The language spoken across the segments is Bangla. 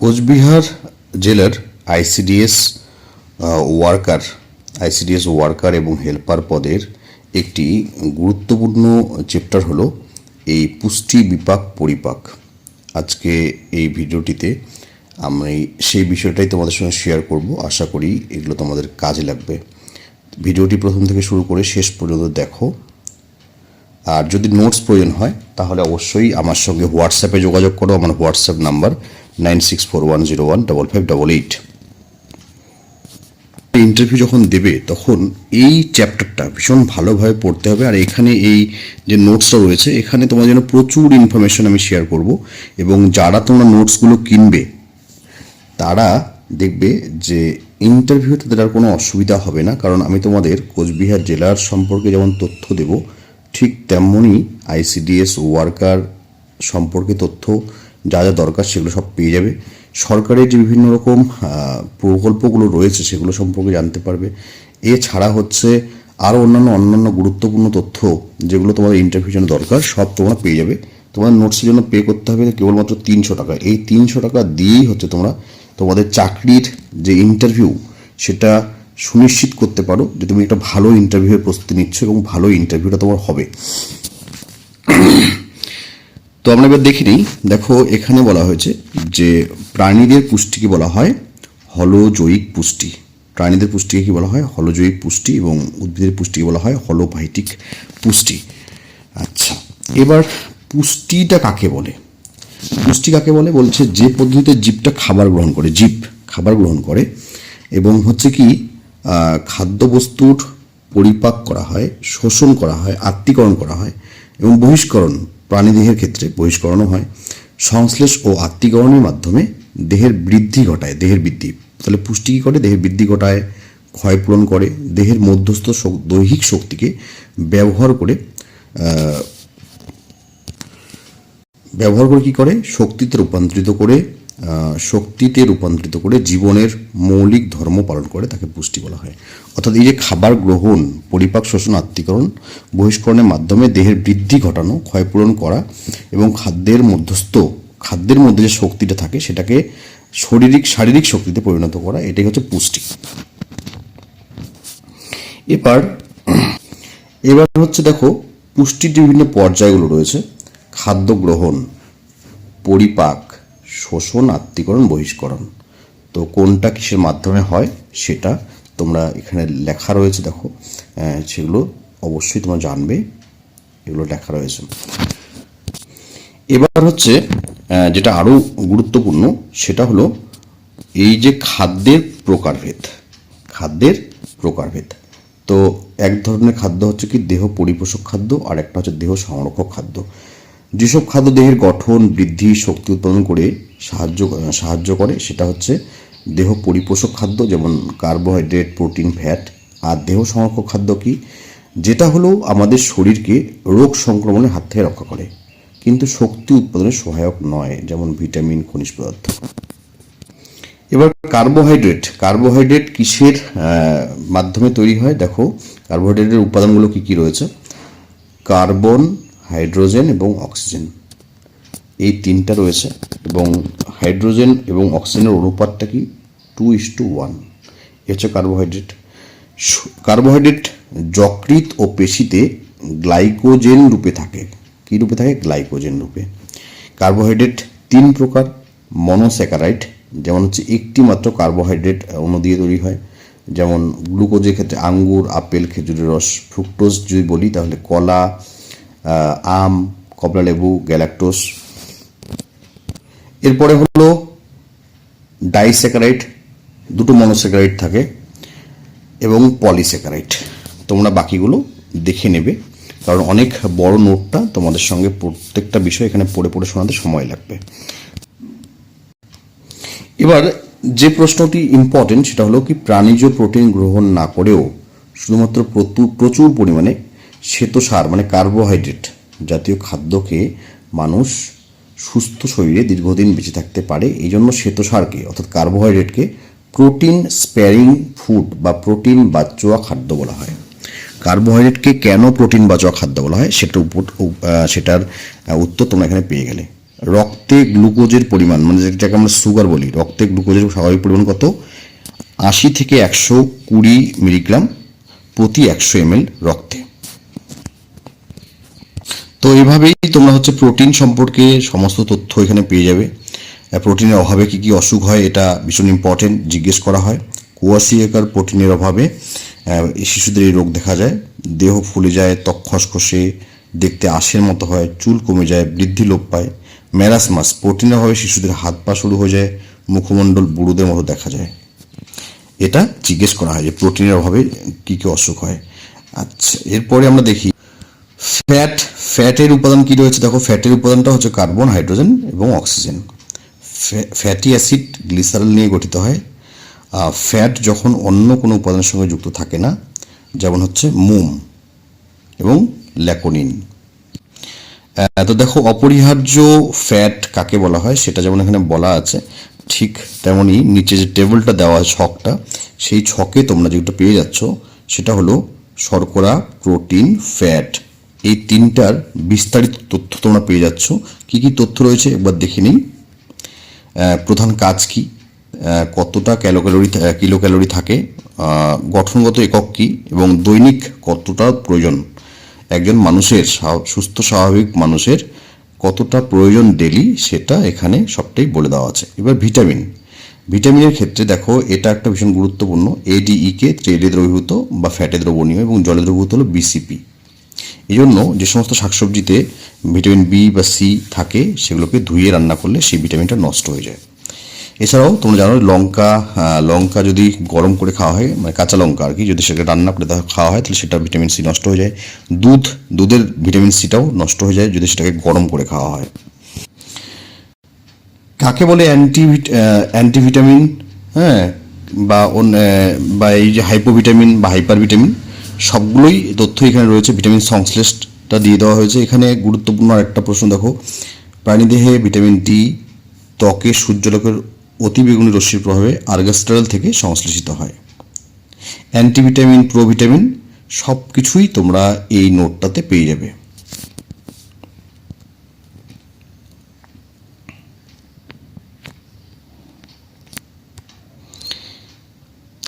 কোচবিহার জেলার আইসিডিএস ওয়ার্কার আইসিডিএস ওয়ার্কার এবং হেল্পার পদের একটি গুরুত্বপূর্ণ চ্যাপ্টার হলো এই পুষ্টি বিপাক পরিপাক। আজকে এই ভিডিওটিতে আমি সেই বিষয়টাই তোমাদের সঙ্গে শেয়ার করব। আশা করি এগুলো তোমাদের কাজে লাগবে। ভিডিওটি প্রথম থেকে শুরু করে শেষ পর্যন্ত দেখো। আর যদি নোটস প্রয়োজন হয়, তাহলে অবশ্যই আমার সঙ্গে হোয়াটসঅ্যাপে যোগাযোগ করো। আমার WhatsApp number nine six four one zero one double five double eight interview যখন দেবে, তখন এই চ্যাপ্টারটা ভীষণ ভালোভাবে পড়তে হবে। আর এখানে এই যে নোটসটা রয়েছে, এখানে তোমার জন্য প্রচুর ইনফরমেশন আমি শেয়ার করব। এবং যারা তোমরা নোটসগুলো কিনবে, তারা দেখবে যে ইন্টারভিউ তাদের আর কোনো অসুবিধা হবে না। কারণ আমি তোমাদের কোচবিহার জেলার সম্পর্কে যেমন তথ্য দেব, ঠিক তেমনই আইসিডিএস ওয়ার্কার সম্পর্কে তথ্য যা যা দরকার সেগুলো সব পেয়ে যাবে। সরকারের যে বিভিন্ন রকম প্রকল্পগুলো রয়েছে সেগুলো সম্পর্কে জানতে পারবে। এছাড়া হচ্ছে আরও অন্যান্য অন্যান্য গুরুত্বপূর্ণ তথ্য যেগুলো তোমাদের ইন্টারভিউ জন্য দরকার, সব তোমরা পেয়ে যাবে। তোমার নোটসের জন্য পে করতে হবে কেবলমাত্র তিনশো টাকা। এই তিনশো টাকা দিয়েই হচ্ছে তোমরা তোমাদের চাকরির যে ইন্টারভিউ সেটা সুনিশ্চিত করতে পারো যে তুমি একটা ভালো ইন্টারভিউয়ের প্রস্তুতি নিচ্ছ এবং ভালো ইন্টারভিউটা তোমার হবে। তো আমরা এবার দেখে নিই। দেখো, এখানে বলা হয়েছে যে প্রাণীদের পুষ্টিকে বলা হয় হলোজৈবিক পুষ্টি। প্রাণীদের পুষ্টিকে কি বলা হয়? হলোজৈবিক পুষ্টি এবং উদ্ভিদের পুষ্টিকে বলা হয় হলোভাইটিক পুষ্টি। আচ্ছা এবার পুষ্টিটা কাকে বলে? পুষ্টি কাকে বলে? বলছে যে পদ্ধতিতে জীবটা খাবার গ্রহণ করে, জীব খাবার গ্রহণ করে এবং হচ্ছে কি খাদ্যবস্তুর পরিপাক করা হয়, শোষণ করা হয়, আত্মীকরণ করা হয় এবং বহিষ্করণ প্রাণীদেহের ক্ষেত্রে বহিষ্করণও হয়। সংশ্লেষ ও আত্মীকরণের মাধ্যমে দেহের বৃদ্ধি ঘটায়, দেহের বৃদ্ধি। তাহলে পুষ্টি কী করে? দেহের বৃদ্ধি ঘটায়, ক্ষয়পূরণ করে, দেহের মধ্যস্থ দৈহিক শক্তিকে ব্যবহার করে ব্যবহার করে কী করে? শক্তিতে রূপান্তরিত করে শক্তিতে রূপান্তরিত করে জীবনের মৌলিক ধর্ম পালন করে তাকে পুষ্টি বলা হয়। অর্থাৎ এই যে খাবার গ্রহণ, পরিপাক, শোষণ, আত্মীকরণ, বহিষ্করণের মাধ্যমে দেহের বৃদ্ধি ঘটানো, ক্ষয়পূরণ করা এবং খাদ্যের মধ্যস্থ, খাদ্যের মধ্যে যে শক্তিটা থাকে সেটাকে শারীরিক শারীরিক শক্তিতে পরিণত করা, এটাই হচ্ছে পুষ্টি। এবার এবার হচ্ছে দেখো, পুষ্টির বিভিন্ন পর্যায়গুলো রয়েছে, খাদ্য গ্রহণ, পরিপাক শোষণ, আত্মীকরণ, বহিষ্করণ। তো কোনটা কিসের মাধ্যমে হয় সেটা তোমরা এখানে লেখা রয়েছে, দেখো। সেগুলো অবশ্যই তোমরা জানবে, এগুলো লেখা রয়েছে। এবার হচ্ছে যেটা আরও গুরুত্বপূর্ণ, সেটা হলো এই যে খাদ্যের প্রকারভেদ খাদ্যের প্রকারভেদ। তো এক ধরনের খাদ্য হচ্ছে কি, দেহ পরিপোষক খাদ্য আর একটা হচ্ছে দেহ সংরক্ষক খাদ্য। যেসব খাদ্য দেহের গঠন, বৃদ্ধি, শক্তি উৎপাদন করে সাহায্য সাহায্য করে, সেটা হচ্ছে দেহ পরিপোষক খাদ্য যেমন কার্বোহাইড্রেট প্রোটিন ফ্যাট আর দেহ সংরক্ষক খাদ্য কি? যেটা হলো আমাদের শরীরকে রোগ সংক্রমণের হাত থেকে রক্ষা করে। কিন্তু শক্তি উৎপাদনে সহায়ক নয়, যেমন ভিটামিন, খনিজ পদার্থ। এবার কার্বোহাইড্রেট কার্বোহাইড্রেট কিসের মাধ্যমে তৈরি হয়? দেখো কার্বোহাইড্রেটের উপাদানগুলো কি কি রয়েছে? কার্বন হাইড্রোজেন এবং অক্সিজেন। এই তিনটা রয়েছে এবং হাইড্রোজেন এবং অক্সিজেনের অনুপাতটা কি? টু ইস টু ওয়ান এ হচ্ছে কার্বোহাইড্রেট কার্বোহাইড্রেট যকৃত ও পেশিতে গ্লাইকোজেন রূপে থাকে। কি রূপে থাকে? গ্লাইকোজেন রূপে। কার্বোহাইড্রেট তিন প্রকার মনোস্যাকারাইড যেমন হচ্ছে একটি মাত্র কার্বোহাইড্রেট অণু দিয়ে তৈরি হয়। যেমন গ্লুকোজের ক্ষেত্রে আঙ্গুর, আপেল, খেজুরের রস ফ্রুক্টোজ যদি বলি, তাহলে কলা আম, কমলা লেবু, গ্যালাক্টোস। এরপরে হলো ডাইস্যাকারাইড দুটো মনোস্যাকারাইড থাকে এবং পলিস্যাকারাইড তোমরা বাকিগুলো দেখে নেবে, কারণ অনেক বড় নোটটা তোমাদের সঙ্গে প্রত্যেকটা বিষয় এখানে পড়ে পড়ে শোনাতে সময় লাগবে। এবার যে প্রশ্নটি ইম্পর্টেন্ট সেটা হলো কি প্রাণীজ প্রোটিন গ্রহণ না করেও শুধুমাত্র প্রচুর পরিমাণে শ্বেতসার মানে কার্বোহাইড্রেট জাতীয় খাদ্যকে মানুষ সুস্থ শরীরে দীর্ঘদিন বেঁচে থাকতে পারে। এই জন্য শ্বেতসারকে অর্থাৎ কার্বোহাইড্রেটকে প্রোটিন স্প্যারিং ফুড বা প্রোটিন বাচ্চোয়া খাদ্য বলা হয়। কার্বোহাইড্রেটকে কেন প্রোটিন বাচোয়া খাদ্য বলা হয়? সেটার উপর সেটার উত্তর তোমরা এখানে পেয়ে গেলে। রক্তে গ্লুকোজের পরিমাণ মানে যেটাকে আমরা সুগার বলি, রক্তে গ্লুকোজের স্বাভাবিক পরিমাণ কত? আশি থেকে একশো কুড়ি মিলিগ্রাম প্রতি একশো এমএল রক্তে। তো এইভাবেই তোমরা হচ্ছে প্রোটিন সম্পর্কে সমস্ত তথ্য এখানে পেয়ে যাবে। প্রোটিনের অভাবে কি কি অসুখ হয় এটা ভীষণ ইম্পর্টেন্ট জিজ্ঞেস করা হয়। কুয়াশিয়াকার প্রোটিনের অভাবে শিশুদের এই রোগ দেখা যায়। দেহ ফুলে যায়, ত্বক খসখসে, দেখতে আশের মতো হয়, চুল কমে যায়, বৃদ্ধি লোপ পায় ম্যারাসমাস প্রোটিনের অভাবে শিশুদের হাত পা শুরু হয়ে যায়, মুখমণ্ডল বুড়োদের মতো দেখা যায়। এটা জিজ্ঞেস করা হয় যে প্রোটিনের অভাবে কী কী অসুখ হয়। আচ্ছা এরপরে আমরা দেখি ফ্যাট, ফ্যাটের উপাদান কি রয়েছে? দেখো, ফ্যাটের উপাদানটা হচ্ছে কার্বন, হাইড্রোজেন এবং অক্সিজেন। ফ্যাটি অ্যাসিড গ্লিসারল নিয়ে গঠিত হয়। ফ্যাট যখন অন্য কোনো উপাদানের সঙ্গে যুক্ত থাকে না, যেমন হচ্ছে মোম এবং ল্যাকোনিন। তো দেখো, অপরিহার্য ফ্যাট কাকে বলা হয়? সেটা যেমন এখানে বলা আছে, ঠিক তেমনি নিচে যে টেবিলটা দেওয়া আছে ছকটা, সেই ছকে তোমরা যেটা পেয়ে যাচ্ছ, সেটা হলো শর্করা, প্রোটিন, ফ্যাট। এই তিনটার বিস্তারিত তথ্য তোমরা পেয়ে যাচ্ছ। কি কি তথ্য রয়েছে একবার দেখে নিই। প্রধান কাজ কি? কতটা ক্যালো ক্যালোরি কিলো ক্যালোরি থাকে গঠনগত একক কি? এবং দৈনিক কতটা প্রয়োজন? একজন মানুষের সুস্থ স্বাভাবিক মানুষের কতটা প্রয়োজন ডেলি সেটা এখানে সবটাই বলে দেওয়া আছে। এবার ভিটামিন। ভিটামিনের ক্ষেত্রে দেখো, এটা একটা ভীষণ গুরুত্বপূর্ণ। এডিই কে তেলে দ্রবীভূত বা ফ্যাটে দ্রবণীয় এবং জলে দ্রবীভূত হলো বিসিপি এই জন্য যে সমস্ত শাকসবজিতে ভিটামিন বি বা সি থাকে, সেগুলোকে ধুয়ে রান্না করলে সেই ভিটামিনটা নষ্ট হয়ে যায়। এছাড়াও তোমরা জানো লঙ্কা লঙ্কা যদি গরম করে খাওয়া হয় মানে কাঁচা লঙ্কা আর কি, যদি সেটা রান্না করে খাওয়া হয়, তাহলে সেটা ভিটামিন সি নষ্ট হয়ে যায়। দুধ, দুধের ভিটামিন সিটাও নষ্ট হয়ে যায় যদি সেটাকে গরম করে খাওয়া হয়। কাকে বলে অ্যান্টি অ্যান্টিভিটামিন হ্যাঁ বা অন্য বা এই যে হাইপোভিটামিন বা হাইপার ভিটামিন সবগুলোই তথ্য এখানে রয়েছে, ভিটামিন সংশ্লেষটা দিয়ে দেওয়া হয়েছে। এখানে গুরুত্বপূর্ণ আরেকটা প্রশ্ন, দেখো, প্রাণীদেহে ভিটামিন ডি, ত্বকে সূর্যালোকের অতিবেগুনি রশ্মির প্রভাবে আর্গাস্টারাল থেকে সংশ্লেষিত হয়। অ্যান্টিভিটামিন, প্রোভিটামিন সব কিছুই তোমরা এই নোটটাতে পেয়ে যাবে।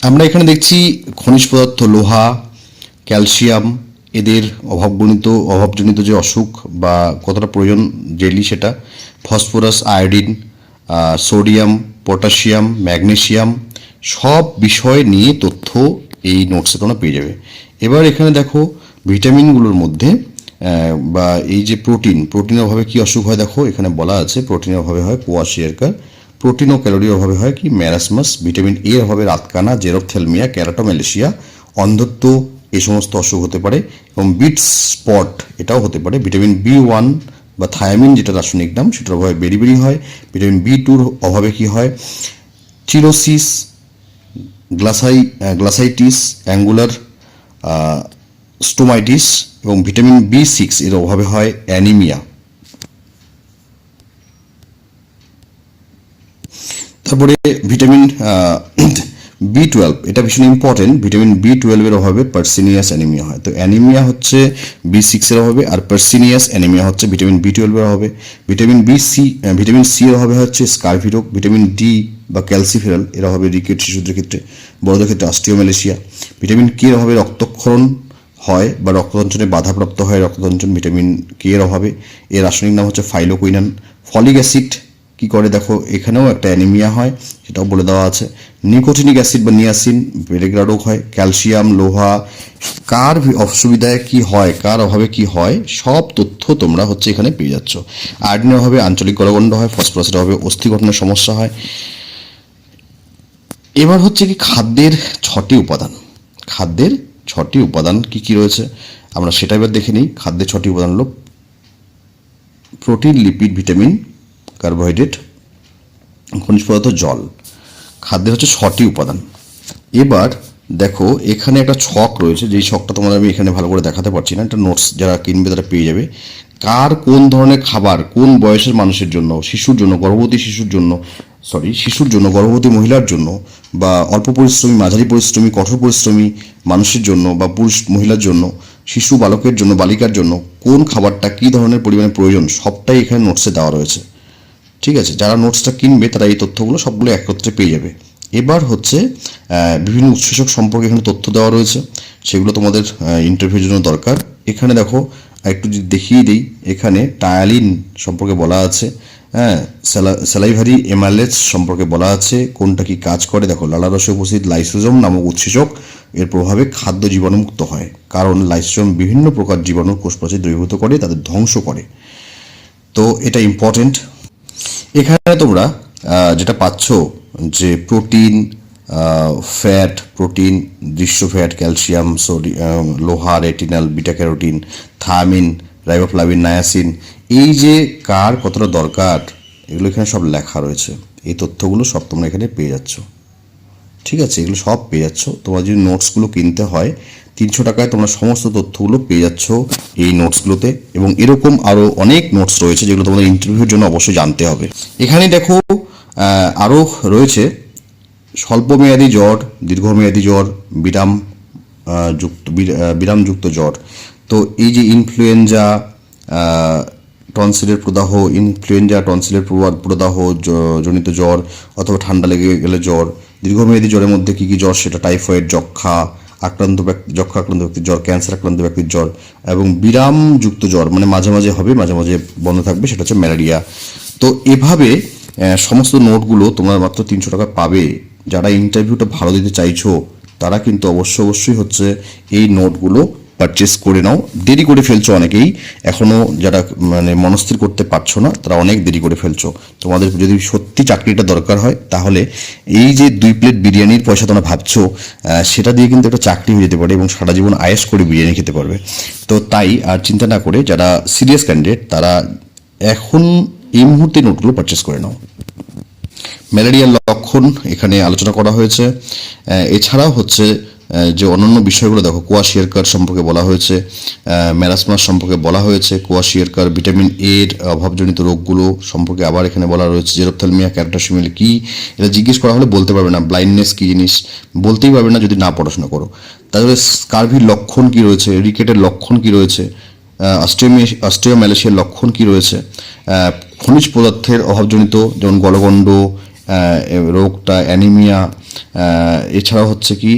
আমরা এখানে দেখছি, খনিজ পদার্থ, লোহা ক্যালসিয়াম, এদের অভাবগণিত অভাবজনিত যে অসুখ বা কতটা প্রয়োজন ডেলি সেটা, phosphorus, iodine sodium, potassium magnesium সব বিষয় নিয়ে তথ্য এই নোটসে তোমরা পেয়ে যাবে। এবার এখানে দেখো ভিটামিনগুলোর মধ্যে বা এই যে প্রোটিন প্রোটিনের অভাবে কি অসুখ হয় দেখো, এখানে বলা আছে প্রোটিনের অভাবে হয় কোয়াশিয়ারকার প্রোটিন ও ক্যালোরির অভাবে হয় কি ম্যারাসমাস ভিটামিন এর অভাবে রাতকানা জেরোথেলমিয়া ক্যারাটোম্যালেশিয়া অন্ধত্ব এই সমস্ত অসুখ হতে পারে এবং বিট স্পট এটাও হতে পারে। ভিটামিন বি ওয়ান বা থায়ামিন যেটা রাসায়নিক নাম, সেটার অভাবে বেরিবেরি হয়। ভিটামিন বি টুর অভাবে কি হয়? চিরোসিস, গ্লাসাই গ্লাসাইটিস, অ্যাঙ্গুলার স্টোমাইটিস এবং ভিটামিন বি সিক্স এর অভাবে হয় অ্যানিমিয়া। তারপরে ভিটামিন বি টুয়েলভ এটা ভীষণ ইম্পর্টেন্ট ভিটামিন বি টুয়েলভের অভাবে পার্সিনিয়াস অ্যানিমিয়া হয়। তো অ্যানিমিয়া হচ্ছে বি সিক্সের অভাবে আর পার্সিনিয়াস অ্যানিমিয়া হচ্ছে ভিটামিন বি টুয়েলভের অভাবে। Vitamin B C vitamin C এর অভাবে হচ্ছে স্কারভি রোগ ভিটামিন ডি বা ক্যালসিফেরাল এর অভাবে রিকেট শিশুদের ক্ষেত্রে, বড়দের ক্ষেত্রে অস্টিওম্যালেশিয়া ভিটামিন কে এর অভাবে রক্তক্ষরণ হয় বা রক্ততঞ্চনে বাধাপ্রাপ্ত হয় রক্ততঞ্চন ভিটামিন কে এর অভাবে। এর রাসায়নিক নাম হচ্ছে ফাইলোকুইনান ফলিক অ্যাসিড কি করে দেখো? এখানেও একটা অ্যানিমিয়া হয়, সেটাও বলে দেওয়া আছে। নিকোটিনিক অ্যাসিড বা নিয়াসিন পেরেগ্রা রোগ হয়, ক্যালসিয়াম, লোহা, কার অসুবিধায় কি হয়, কার অভাবে কি হয়, সব তথ্য তোমরা হচ্ছে এখানে পেয়ে যাচ্ছ। আয়োডিনের অভাবে আঞ্চলিক গলগণ্ড হয়, ফসফরাসের অভাবে অস্থি গঠনের সমস্যা হয়। এবার হচ্ছে কি খাদ্যের ছটি উপাদান। খাদ্যের ছটি উপাদান কি কি রয়েছে? আমরা সেটা এবার দেখে নিই। খাদ্যের ছটি উপাদান হলো প্রোটিন, লিপিড, ভিটামিন, কার্বোহাইড্রেট, খনিজ পদার্থ, জল। খাদ্যের হচ্ছে ছটি উপাদান। এবার দেখো, এখানে একটা ছক রয়েছে, যেই ছকটা তোমাদের আমি এখানে ভালো করে দেখাতে পারছি না, একটা নোটস যারা কিনবে তারা পেয়ে যাবে। কার কোন ধরনের খাবার, কোন বয়সের মানুষের জন্য, শিশুর জন্য, গর্ভবতী শিশুর জন্য সরি শিশুর জন্য, গর্ভবতী মহিলার জন্য, বা অল্প পরিশ্রমী, মাঝারি পরিশ্রমী, কঠোর পরিশ্রমী মানুষের জন্য, বা পুরুষ মহিলার জন্য, শিশু বালকের জন্য, বালিকার জন্য, কোন খাবারটা কী ধরনের পরিমাণে প্রয়োজন, সবটাই এখানে নোটসে দেওয়া রয়েছে। ঠিক আছে, যারা নোটসটা কিনবে তারা এই তথ্যগুলো সবগুলো একত্রে পেয়ে যাবে। এবার হচ্ছে বিভিন্ন উৎসেচক সম্পর্কে এখানে তথ্য দেওয়া রয়েছে, সেগুলো তোমাদের ইন্টারভিউর জন্য দরকার। এখানে দেখো, একটু যদি দেখিয়ে দিই, এখানে টায়ালিন সম্পর্কে বলা আছে হ্যাঁ স্যালাইভারি এমালেস সম্পর্কে বলা আছে, কোনটা কি কাজ করে, দেখো, লালারসে উপস্থিত লাইসোজোম নামক উৎসেচক, এর প্রভাবে খাদ্য জীবাণুমুক্ত হয়, কারণ লাইসোজোম বিভিন্ন প্রকার জীবাণু কোষপ্রাচীর দ্রবীভূত করে, তাদের ধ্বংস করে। তো এটা ইম্পর্টেন্ট এখানে তোমরা যেটা পাচ্ছ যে প্রোটিন ফ্যাট প্রোটিন, দৃশ্য ফ্যাট ক্যালসিয়াম সোডিয়াম লোহা retinal beta carotene thiamine riboflavin niacin এই যে কার কতটা দরকার, এগুলো এখানে সব লেখা রয়েছে। এই তথ্যগুলো সব তোমরা এখানে পেয়ে যাচ্ছ। ঠিক আছে? এগুলো সব পেয়ে যাচ্ছ। তোমার যদি নোটসগুলো কিনতে হয় তিনশো টাকায় তোমরা সমস্ত তথ্যগুলো পেয়ে যাচ্ছ এই নোটসগুলোতে। এবং এরকম আরও অনেক নোটস রয়েছে যেগুলো তোমাদের ইন্টারভিউর জন্য অবশ্যই জানতে হবে। এখানে দেখো আরও রয়েছে, স্বল্পমেয়াদী জ্বর, দীর্ঘমেয়াদী জ্বর, বিরাম যুক্ত বিরামযুক্ত জ্বর। তো এই যে ইনফ্লুয়েঞ্জা টনসিলের প্রদাহ ইনফ্লুয়েঞ্জা টনসিলের প্রদাহ জনিত জ্বর, অথবা ঠান্ডা লেগে গেলে জ্বর, দীর্ঘমেয়াদী জ্বরের মধ্যে কী কী জ্বর, সেটা টাইফয়েড যক্ষা আক্রান্ত ব্যক্তি যক্ষ আক্রান্ত ব্যক্তির জ্বর ক্যান্সার আক্রান্ত ব্যক্তির জ্বর এবং বিরামযুক্ত জ্বর মানে মাঝে মাঝে হবে, মাঝে মাঝে বন্ধ থাকবে, সেটা হচ্ছে ম্যালেরিয়া। তো এভাবে সমস্ত নোটগুলো তোমরা মাত্র তিনশো টাকা পাবে। যারা ইন্টারভিউটা ভালো দিতে চাইছো, তারা কিন্তু অবশ্য অবশ্যই হচ্ছে এই নোটগুলো পারচেস করে নাও। দেরি করে ফেলছো অনেকেই। এখনও যারা মানে মনস্থির করতে পারছ না, তারা অনেক দেরি করে ফেলছো। তোমাদের যদি সত্যি চাকরিটা দরকার হয়, তাহলে এই যে দুই প্লেট বিরিয়ানির পয়সা তোমরা ভাবছ সেটা দিয়ে কিন্তু একটা চাকরি হয়ে যেতে পারে এবং সারা জীবন আয়েস করে বিরিয়ানি খেতে পারবে। তো তাই আর চিন্তা না করে যারা সিরিয়াস ক্যান্ডিডেট তারা এখন এই মুহূর্তে নোটগুলো পারচেস করে নাও। ম্যালেরিয়ার লক্ষণ এখানে আলোচনা করা হয়েছে। এছাড়াও হচ্ছে যে অন্যান্য বিষয়গুলো, দেখো, কোয়াশিয়ারকার সম্পর্কে বলা হয়েছে ম্যারাসমাস সম্পর্কে বলা হয়েছে, কোয়াশিয়ারকার ভিটামিন এর অভাবজনিত রোগগুলো সম্পর্কে আবার এখানে বলা রয়েছে, জেরোপথ্যালমিয়া, ক্যারোটাসিমিল কি? এটা জিজ্ঞেস করা হলে বলতে পারবে না ব্লাইন্ডনেস কি জিনিস? বলতেই পারবে না যদি না পড়াশোনা করো। তাহলে স্কার্ভির লক্ষণ কি রয়েছে? রিকেটের লক্ষণ কি রয়েছে? অস্ট্রিওম্যালেশিয়ার লক্ষণ কি রয়েছে? খনিজ পদার্থের অভাবজনিত যেমন গলগণ্ড রোগটা অ্যানিমিয়া আহ, এছাড়াও হচ্ছে কি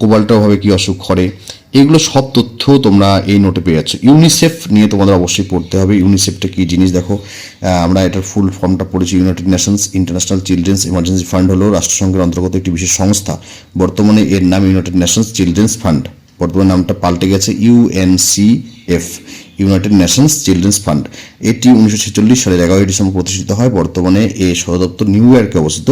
কোবাল্টের অভাবে কি অসুখ করে? এগুলো সব তথ্য তোমরা এই নোটে পেয়ে যাচ্ছ। ইউনিসেফ নিয়ে তোমাদের অবশ্যই পড়তে হবে। ইউনিসেফটা কি জিনিস দেখো? আমরা এটার ফুল ফর্মটা পড়েছি। United Nations International Children's Emergency Fund হলো রাষ্ট্রসংঘের অন্তর্গত একটি বিশেষ সংস্থা। বর্তমানে এর নাম ইউনাইটেড নেশনস চিলড্রেন্স ফান্ড বর্তমান নামটা পাল্টে গেছে UNCF United Nations Children's Fund এটি উনিশশো ছেচল্লিশ সালের এগারোই ডিসেম্বর প্রতিষ্ঠিত হয়। বর্তমানে এর সদর দপ্তর নিউ ইয়র্কে অবস্থিত।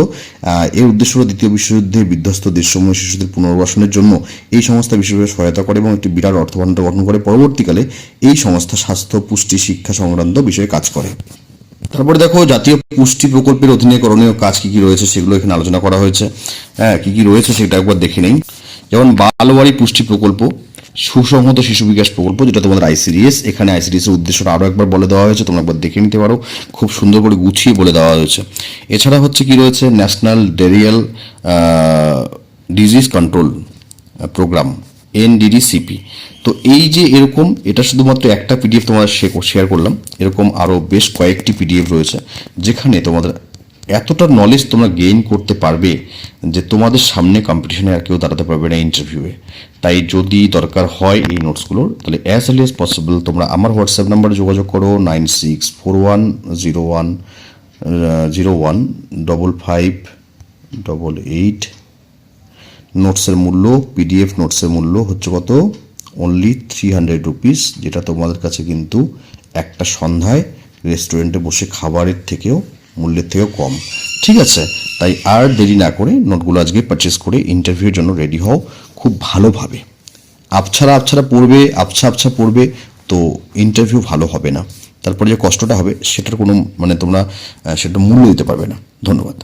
এর উদ্দেশ্য হল দ্বিতীয় বিশ্বযুদ্ধে বিধ্বস্ত দেশসমূহ শিশুদের পুনর্বাসনের জন্য। এই সংস্থা বিশেষভাবে সহায়তা করে এবং একটি বিরাট অর্থভাণ্ডার গঠন করে। পরবর্তীকালে এই সংস্থা স্বাস্থ্য, পুষ্টি, শিক্ষা সংক্রান্ত বিষয়ে কাজ করে। তারপরে দেখো জাতীয় পুষ্টি প্রকল্পের অধীনে করণীয় কাজ কি কি রয়েছে সেগুলো এখানে আলোচনা করা হয়েছে। হ্যাঁ কি কি রয়েছে সেটা একবার দেখে নেই। যেমন বালবাড়ি পুষ্টি প্রকল্প, সুসংহত শিশু বিকাশ প্রকল্প যেটা তোমাদের আইসিডিএস, এখানে আইসিডিএস এর উদ্দেশ্যটা আরও একবার বলে দেওয়া হয়েছে, তোমরা একবার দেখে নিতে পারো। খুব সুন্দর করে গুছিয়ে বলে দেওয়া হয়েছে। এছাড়া হচ্ছে কি রয়েছে, national diarrhoeal disease control programme. NDDCP তো এই যে এরকম, এটা শুধুমাত্র একটা পিডিএফ তোমার শেয়ার করলাম। এরকম আরও বেশ কয়েকটি পিডিএফ রয়েছে, যেখানে তোমাদের এতটা নলেজ তোমরা গেইন করতে পারবে যে তোমাদের সামনে কম্পিটিশনে আর কেউ দাঁড়াতে পারবে না ইন্টারভিউয়ে তাই যদি দরকার হয় এই নোটসগুলোর তাহলে অ্যাজ এলি অ্যাজ পসিবল তোমরা আমার হোয়াটসঅ্যাপ নাম্বারে যোগাযোগ করো nine six four one zero one zero one double five double eight নোটসের মূল্য পিডিএফ নোটসের মূল্য হচ্ছে কত? অনলি থ্রি হান্ড্রেড রুপিস যেটা তোমাদের কাছে কিন্তু একটা সন্ধ্যায় রেস্টুরেন্টে বসে খাবারের থেকেও, মূল্যের থেকেও কম। ঠিক আছে? তাই আর দেরি না করে নোটগুলো আজকে পারচেস করে ইন্টারভিউর জন্য রেডি হও খুব ভালোভাবে। আবছাড়া আবছাড়া পড়বে, আবছা আবছা পড়বে, তো ইন্টারভিউ ভালো হবে না। তারপরে যে কষ্টটা হবে, সেটার কোনো মানে তোমরা সেটা মূল্য দিতে পারবে না। ধন্যবাদ।